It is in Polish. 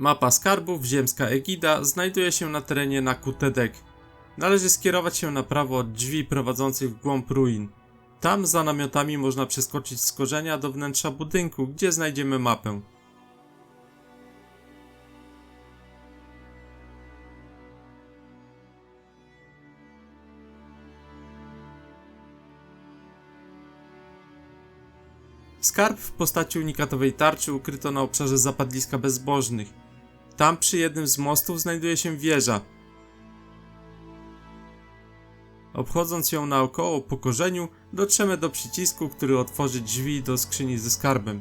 Mapa skarbów Ziemska Egida znajduje się na terenie Nakutedek. Należy skierować się na prawo od drzwi prowadzących w głąb ruin. Tam za namiotami można przeskoczyć z korzenia do wnętrza budynku, gdzie znajdziemy mapę. Skarb w postaci unikatowej tarczy ukryto na obszarze zapadliska bezbożnych. Tam przy jednym z mostów znajduje się wieża. Obchodząc ją naokoło po korzeniu, dotrzemy do przycisku, który otworzy drzwi do skrzyni ze skarbem.